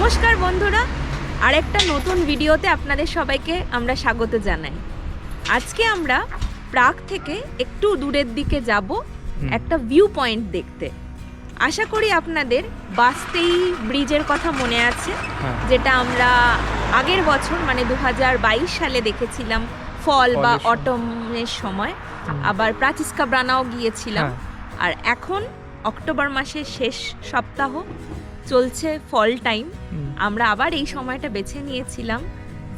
নমস্কার বন্ধুরা আরেকটা নতুন ভিডিওতে আপনাদের সবাইকে আমরা স্বাগত জানাই। আজকে আমরা প্রাগ থেকে একটু দূরের দিকে যাব একটা ভিউ পয়েন্ট দেখতে। আশা করি আপনাদের বাস্তেই ব্রিজের কথা মনে আছে হ্যাঁ। যেটা আমরা আগের বছর মানে দু হাজার বাইশ সালে দেখেছিলাম ফল বা অটমের সময়। আবার প্রাচিস্কা ব্রানাও গিয়েছিলাম। হ্যাঁ। আর এখন অক্টোবর মাসের শেষ সপ্তাহ চলছে ফল টাইম আমরা আবার এই সময়টা বেছে নিয়েছিলাম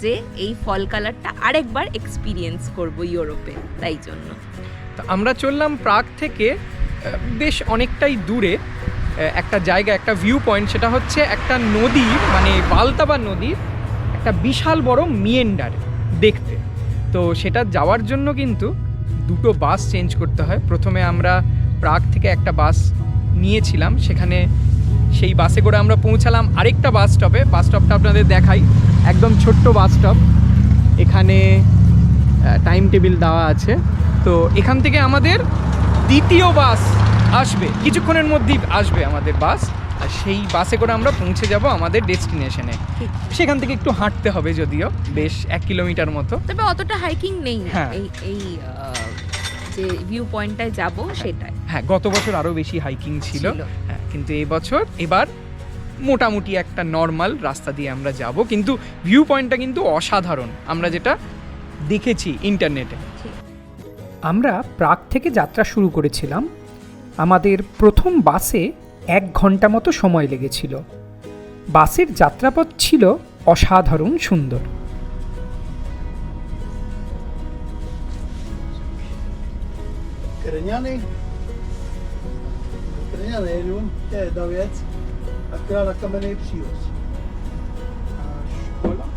যে এই ফল কালারটা আরেকবার এক্সপিরিয়েন্স করব ইউরোপে তাই জন্য। তো আমরা চললাম প্রাগ থেকে বেশ অনেকটাই দূরে। একটা জায়গা একটা ভিউ পয়েন্ট সেটা হচ্ছে একটা নদী মানে বালতাবা নদীর একটা বিশাল বড় মিয়েন্ডার দেখতে। তো সেটা যাওয়ার জন্য কিন্তু দুটো বাস চেঞ্জ করতে হয়। প্রথমে আমরা প্রাগ থেকে একটা বাস নিয়েছিলাম সেখানে সেই বাসে করে আমরা পৌঁছালাম আরেকটা বাস স্টপে বাস স্টপটা আপনাদের দেখাই। একদম ছোট্ট বাস স্টপ এখানে টাইম টেবিল দেওয়া আছে। তো এখান থেকে আমাদের দ্বিতীয় বাস আসবে। কিছুক্ষণের মধ্যেই আসবে আমাদের বাস। আর সেই বাসে করে আমরা পৌঁছে যাব আমাদের ডেস্টিনেশনে সেখান থেকে একটু হাঁটতে হবে যদিও। বেশ এক কিলোমিটার মতো। তবে অতটা হাইকিং নেই। হ্যাঁ। এই যে ভিউ পয়েন্টটায় যাব সেটাই। হ্যাঁ গত বছর আরও বেশি হাইকিং ছিল। হ্যাঁ কিন্তু এই বছর এবার মোটামুটি একটা নর্মাল রাস্তা দিয়ে আমরা যাব। কিন্তু ভিউ পয়েন্টটা কিন্তু অসাধারণ। আমরা যেটা দেখেছি ইন্টারনেটে আমরা প্রাগ থেকে যাত্রা শুরু করেছিলাম। আমাদের প্রথম বাসে এক ঘণ্টা মতো সময় লেগেছিল। বাসের যাত্রাপথ ছিল অসাধারণ সুন্দর। Krňany. Krňany jedu, to je jedna věc. Akorát na kamenný přívoz. A škola?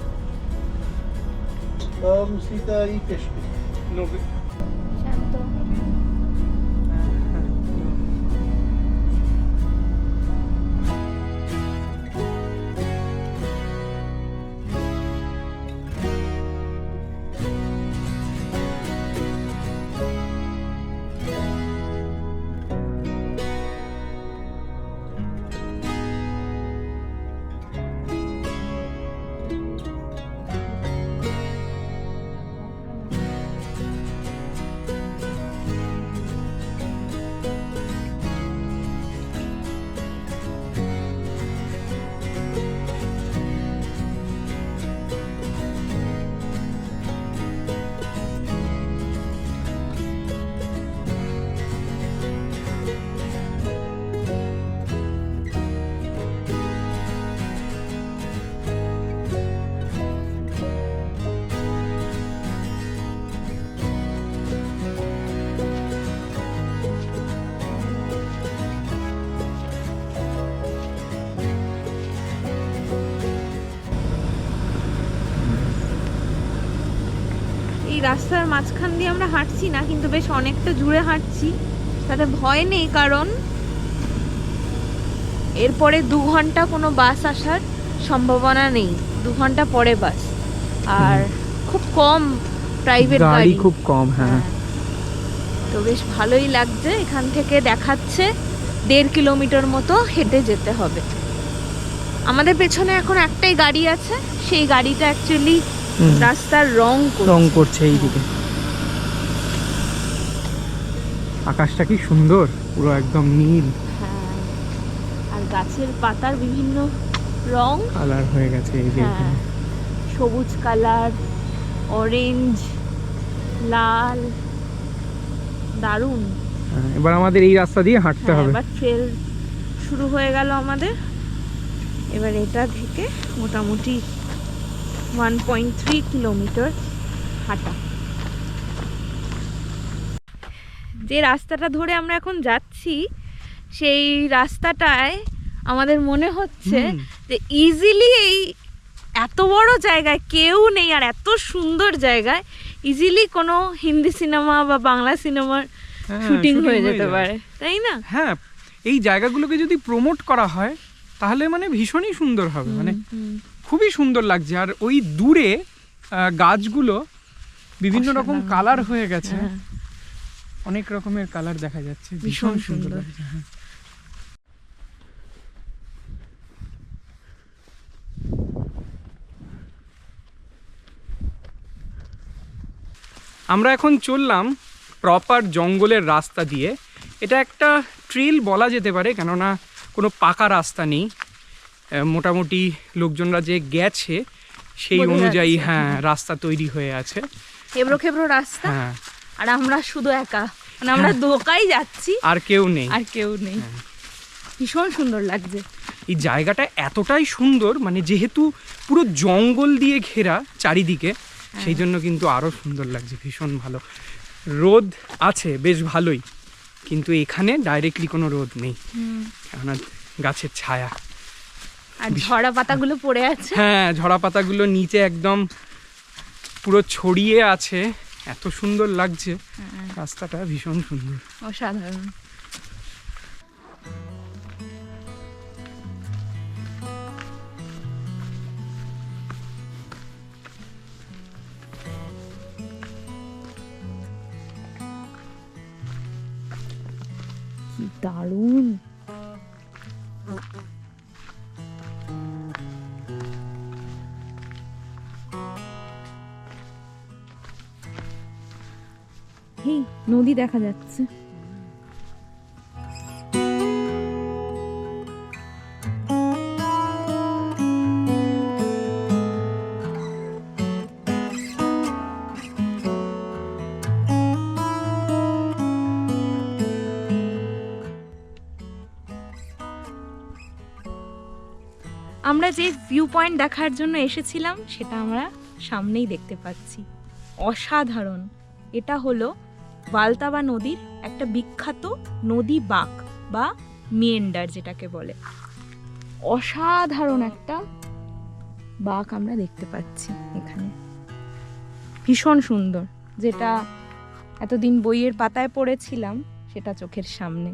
To musíte jít pěšky. এই রাস্তার মাঝখান দিয়ে আমরা হাঁটছি না কিন্তু বেশ অনেকটা জুড়ে হাঁটছি। তাতে ভয় নেই কারণ এরপরে দু ঘণ্টা কোনো বাস আসার সম্ভাবনা নেই। দু ঘণ্টা পরে বাস। আর খুব কম প্রাইভেট গাড়ি খুব কম হ্যাঁ। তো বেশ ভালোই লাগছে এখান থেকে দেখাচ্ছে দেড় কিলোমিটার মতো হেঁটে যেতে হবে। আমাদের পেছনে এখন একটাই গাড়ি আছে সেই গাড়িটা অ্যাকচুয়ালি রাস্তার রং রং করছে এইদিকে। আকাশটা কি সুন্দর? পুরো একদম নীল। হ্যাঁ। আর গাছের পাতার বিভিন্ন রং। কালার হয়ে গেছে এই যে হ্যাঁ। সবুজ কালার অরেঞ্জ লাল। দারুণ। হ্যাঁ, এবার আমাদের এই রাস্তা দিয়ে হাঁটতে হবে। এবার ট্রেল শুরু হয়ে গেল আমাদের। এবার এটা থেকে মোটামুটি ওয়ান পয়েন্ট থ্রি কিলোমিটার হাঁটা। যে রাস্তাটা ধরে আমরা এখন যাচ্ছি সেই রাস্তাটায় আমাদের মনে হচ্ছে যে ইজিলি এই এত বড় জায়গায় কেউ নেই আর এত সুন্দর জায়গায় ইজিলি কোনো হিন্দি সিনেমা বা বাংলা সিনেমার হ্যাঁ, শুটিং হয়ে যেতে পারে তাই না? হ্যাঁ এই জায়গাগুলোকে যদি প্রমোট করা হয় তাহলে মানে ভীষণই সুন্দর হবে। মানে। খুবই সুন্দর লাগছে। আর ওই দূরে গাছগুলো বিভিন্ন রকম কালার হয়ে গেছে। হ্যাঁ। অনেক রকমের কালার দেখা যাচ্ছে। ভীষণ সুন্দর হ্যাঁ। আমরা এখন চললাম প্রপার জঙ্গলের রাস্তা দিয়ে। এটা একটা ট্রিল বলা যেতে পারে কেননা কোনো পাকা রাস্তা নেই। মোটামুটি লোকজনরা যে গেছে সেই অনুযায়ী হ্যাঁ রাস্তা তৈরি হয়ে আছে। খেবড়ো খেবড়ো রাস্তা। হ্যাঁ। আর আমরা শুধু একা। মানে আমরা ধোকাই যাচ্ছি। আর কেউ নেই। আর কেউ নেই। ভীষণ সুন্দর লাগছে। এই জায়গাটা এতটাই সুন্দর মানে যেহেতু পুরো জঙ্গল দিয়ে ঘেরা চারিদিকে সেই জন্য কিন্তু আরও সুন্দর লাগছে ভীষণ ভালো। রোদ আছে বেশ ভালোই। কিন্তু এখানে ডাইরেক্টলি কোনো রোদ নেই। কেননা গাছের ছায়া। আর ঝরা পাতাগুলো পড়ে আছে। হ্যাঁ ঝরা পাতাগুলো নিচে একদম পুরো ছড়িয়ে আছে। এত সুন্দর লাগছে। রাস্তাটা ভীষণ সুন্দর। অসাধারণ। দারুণ। নদী দেখা যাচ্ছে। আমরা যে ভিউ পয়েন্ট দেখার জন্য এসেছিলাম, সেটা আমরা সামনেই দেখতে পাচ্ছি। অসাধারণ। এটা হলো বালতাবা নদীর একটা বিখ্যাত নদী বাঁক বা মিয়েন্ডার যেটাকে বলে। অসাধারণ একটা বাঁক আমরা দেখতে পাচ্ছি এখানে। ভীষণ সুন্দর, যেটা এতদিন বইয়ের পাতায় পড়েছিলাম, সেটা চোখের সামনে।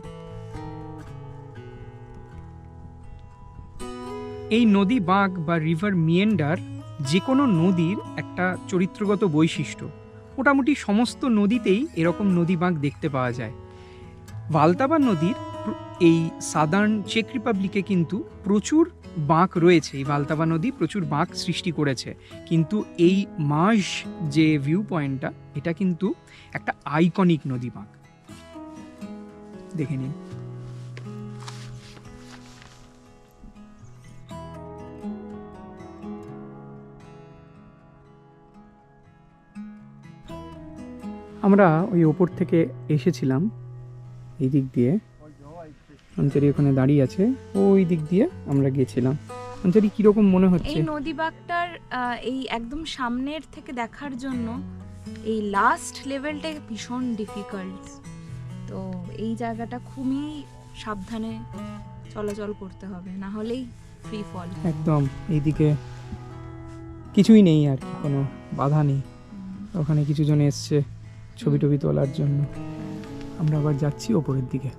এই নদী বাঁক বা রিভার মিয়েন্ডার যে কোনো নদীর একটা চরিত্রগত বৈশিষ্ট্য। মোটামুটি সমস্ত নদীতেই এরকম নদী বাঁক দেখতে পাওয়া যায়। ভালতাবা নদীর এই সাদার্ন চেক রিপাবলিকে কিন্তু প্রচুর বাঁক রয়েছে। এই ভালতাবা নদী প্রচুর বাঁক সৃষ্টি করেছে। কিন্তু এই মাস যে ভিউ পয়েন্টটা এটা কিন্তু একটা আইকনিক নদী বাঁক। দেখে নিন। আমরা ওই ওপর থেকে এসেছিলাম এই দিক দিয়ে। অঞ্চলি ওখানে দাঁড়িয়ে আছে ওই দিক দিয়ে আমরা গিয়েছিলাম অঞ্চলি কীরকম মনে হচ্ছে? এই নদী বাগটার এই একদম সামনের থেকে দেখার জন্য এই লাস্ট লেভেলটা ভীষণ ডিফিকাল্ট তো এই জায়গাটা খুবই সাবধানে চলাচল করতে হবে না হলেই ফ্রি ফল একদম এইদিকে কিছুই নেই আর কি কোনো বাধা নেই। ওখানে কিছু জন এসছে। ছবি টবি তোলার জন্য। আমরা আবার যাচ্ছি ওপরের দিকে।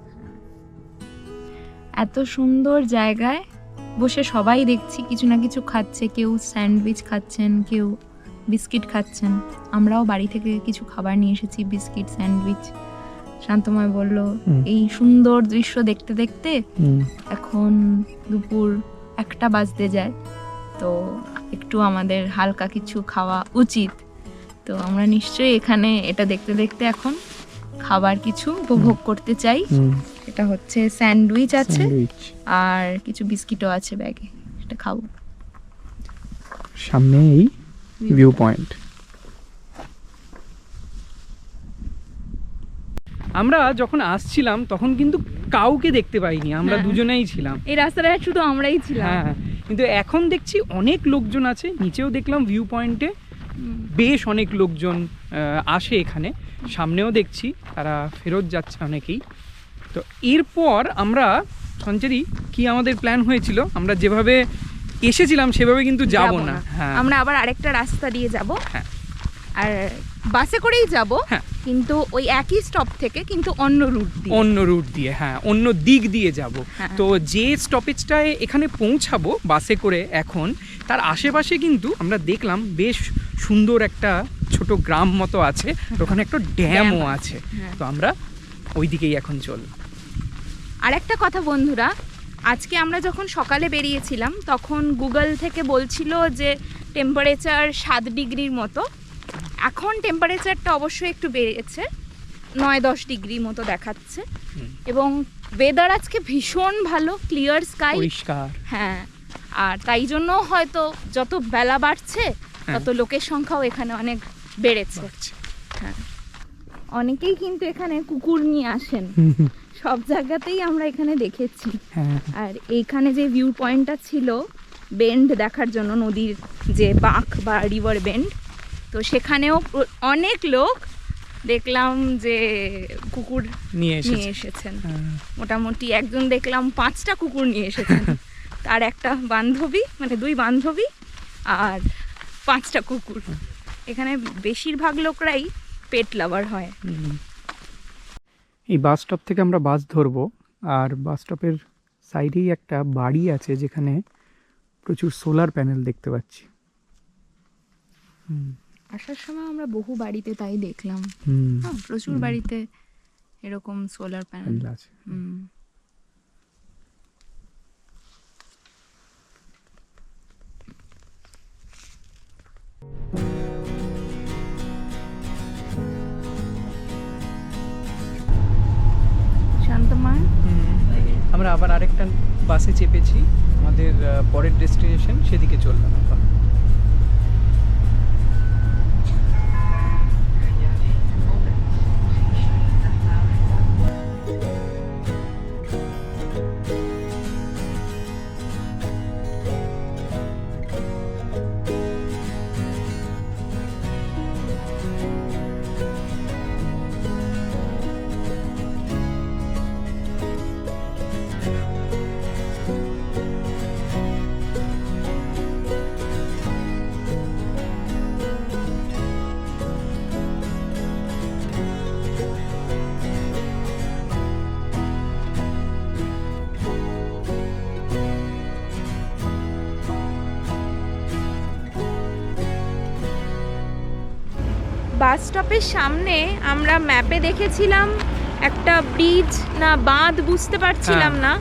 এত সুন্দর জায়গায় বসে সবাই দেখছি কিছু না কিছু খাচ্ছে কেউ স্যান্ডউইচ খাচ্ছেন কেউ বিস্কিট খাচ্ছেন। আমরাও বাড়ি থেকে কিছু খাবার নিয়ে এসেছি বিস্কিট স্যান্ডউইচ। শান্তময় বলল এই সুন্দর দৃশ্য দেখতে দেখতে এখন দুপুর একটা বাজতে যায়। তো একটু আমাদের হালকা কিছু খাওয়া উচিত। তো আমরা নিশ্চয়ই এখানে এটা দেখতে দেখতে এখন খাবার কিছু উপভোগ করতে চাই। এটা হচ্ছে স্যান্ডউইচ আছে আর কিছু বিস্কিটও আছে ব্যাগে। সেটা খাব। সামনে এই ভিউ পয়েন্ট আমরা যখন আসছিলাম তখন কিন্তু কাউকে দেখতে পাইনি। আমরা হ্যাঁ। দুজনেই ছিলাম। এই রাস্তাটায় শুধু আমরাই ছিলাম। হ্যাঁ কিন্তু এখন দেখছি অনেক লোকজন আছে। নিচেও দেখলাম ভিউ পয়েন্টে। বেশ অনেক লোকজন আসে এখানে। সামনেও দেখছি তারা ফেরত যাচ্ছে অনেকেই। তো এরপর আমরা সঞ্চারি কি আমাদের প্ল্যান হয়েছিল? আমরা যেভাবে এসেছিলাম সেভাবে কিন্তু যাব না। হ্যাঁ। আমরা আবার আরেকটা রাস্তা দিয়ে যাব। হ্যাঁ। আর বাসে করেই যাব হ্যাঁ। কিন্তু ওই একই স্টপ থেকে কিন্তু অন্য রুট দিয়ে। অন্য রুট দিয়ে হ্যাঁ অন্য দিক দিয়ে যাব। হ্যাঁ। তো যে স্টপেজটায় এখানে পৌঁছাবো বাসে করে এখন তার আশেপাশে কিন্তু আমরা দেখলাম বেশ সুন্দর একটা ছোট গ্রাম মতো আছে ওখানে একটা ড্যামও আছে। হ্যাঁ। তো আমরা ওই দিকেই এখন চল আর একটা কথা বন্ধুরা আজকে আমরা যখন সকালে বেরিয়েছিলাম তখন গুগল থেকে বলছিল যে টেম্পারেচার সাত ডিগ্রির মতো। এখন টেম্পারেচারটা অবশ্যই একটু বেড়েছে নয় দশ ডিগ্রি মতো দেখাচ্ছে। এবং ওয়েদার আজকে ভীষণ ভালো ক্লিয়ার স্কাই হ্যাঁ আর তাই জন্য হয়তো যত বেলা বাড়ছে। তত লোকের সংখ্যাও এখানে অনেক বেড়েছে। হ্যাঁ। অনেকেই কিন্তু এখানে কুকুর নিয়ে আসেন। সব জায়গাতেই আমরা এখানে দেখেছি। হ্যাঁ। আর এইখানে যে ভিউ পয়েন্টটা ছিল বেন্ড দেখার জন্য নদীর যে বাঁক বা রিভার বেন্ড তো সেখানেও অনেক লোক দেখলাম যে কুকুর নিয়ে নিয়ে এসেছেন। হ্যাঁ। মোটামুটি একজন দেখলাম পাঁচটা কুকুর নিয়ে এসেছেন। তার একটা বান্ধবী মানে দুই বান্ধবী আর পাঁচটা কুকুর। এখানে বেশিরভাগ লোকরাই পেট লাভার হয়। হুম। এই বাস স্টপ থেকে আমরা বাস ধরবো আর বাস স্টপের সাইডেই একটা বাড়ি আছে যেখানে প্রচুর সোলার প্যানেল দেখতে পাচ্ছি। হুম। আসার সময় আমরা বহু বাড়িতে তাই দেখলাম। হুম। হ্যাঁ প্রচুর বাড়িতে এরকম সোলার প্যানেল প্যানেল আছে হুম শান্তমা হুম। আমরা আবার আরেকটা বাসে চেপেছি। আমাদের পরের ডেস্টিনেশন সেদিকে চললাম বাস স্টপের সামনে আমরা ম্যাপে দেখেছিলাম একটা ব্রিজ না বাঁধ বুঝতে পারছিলাম না।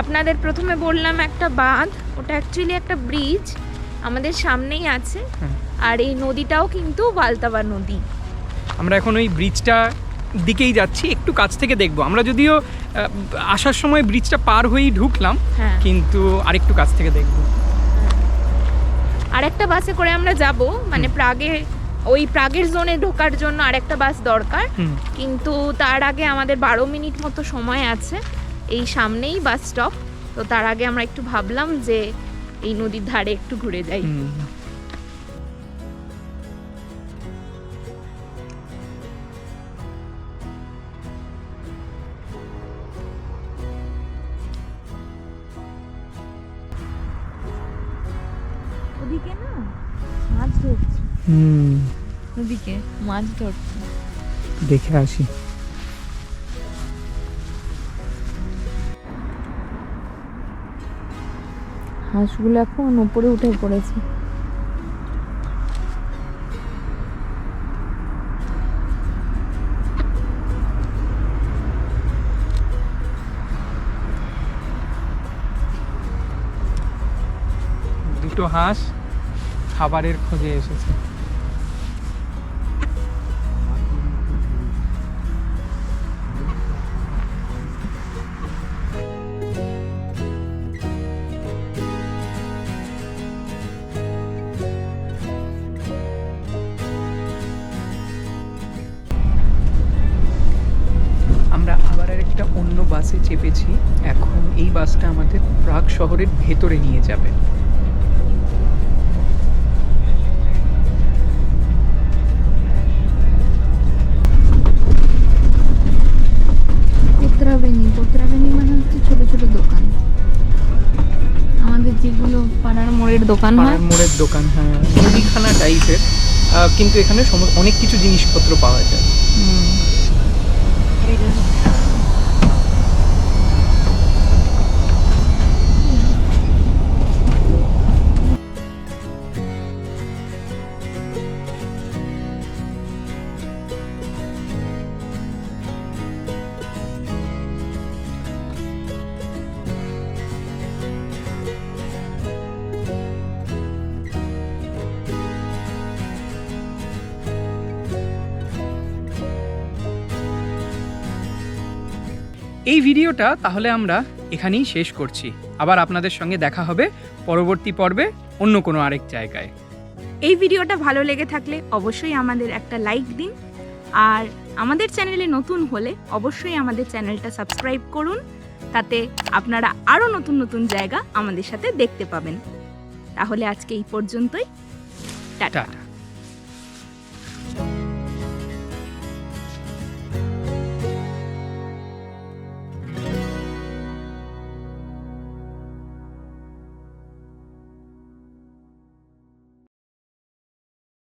আপনাদের প্রথমে বললাম একটা বাঁধ ওটা অ্যাকচুয়ালি একটা ব্রিজ আমাদের সামনেই আছে। হ্যাঁ। আর এই নদীটাও কিন্তু বালতাবা নদী। আমরা এখন ওই ব্রিজটা দিকেই যাচ্ছি একটু কাছ থেকে দেখব। আমরা যদিও আসার সময় ব্রিজটা পার হয়েই ঢুকলাম হ্যাঁ। কিন্তু আরেকটু কাছ থেকে দেখব। আর একটা বাসে করে আমরা যাব মানে প্রাগে ওই প্রাগের জোনে ঢোকার জন্য আরেকটা বাস দরকার। কিন্তু তার আগে আমাদের বারো মিনিট মতো সময় আছে। এই সামনেই বাস স্টপ তো তার আগে আমরা একটু ভাবলাম যে এই নদীর ধারে একটু ঘুরে যাই। হুম। ওদিকে না মাছ ধরছে। হুম। ওদিকে মাছ ধরছে দেখে আসি। হাঁসগুলো এখন উপরে উঠে পড়েছে। দুটো হাঁস খাবারের খোঁজে এসেছে। শহরের ভেতরে নিয়ে যাবে। পোত্রাবেনি পোত্রাবেনি মানে হচ্ছে ছোট ছোট দোকান। আমাদের যেগুলো পাড়ার মোড়ের দোকান পাড়ার মোড়ের দোকান হ্যাঁ মুদিখানা টাইপের কিন্তু এখানে অনেক কিছু জিনিসপত্র পাওয়া যায়। এই ভিডিওটা তাহলে আমরা এখানেই শেষ করছি। আবার আপনাদের সঙ্গে দেখা হবে পরবর্তী পর্বে অন্য কোনো আরেক জায়গায়। এই ভিডিওটা ভালো লেগে থাকলে অবশ্যই আমাদের একটা লাইক দিন। আর আমাদের চ্যানেলে নতুন হলে অবশ্যই আমাদের চ্যানেলটা সাবস্ক্রাইব করুন। তাতে আপনারা আরও নতুন নতুন জায়গা আমাদের সাথে দেখতে পাবেন। তাহলে আজকে এই পর্যন্তই। টাটা।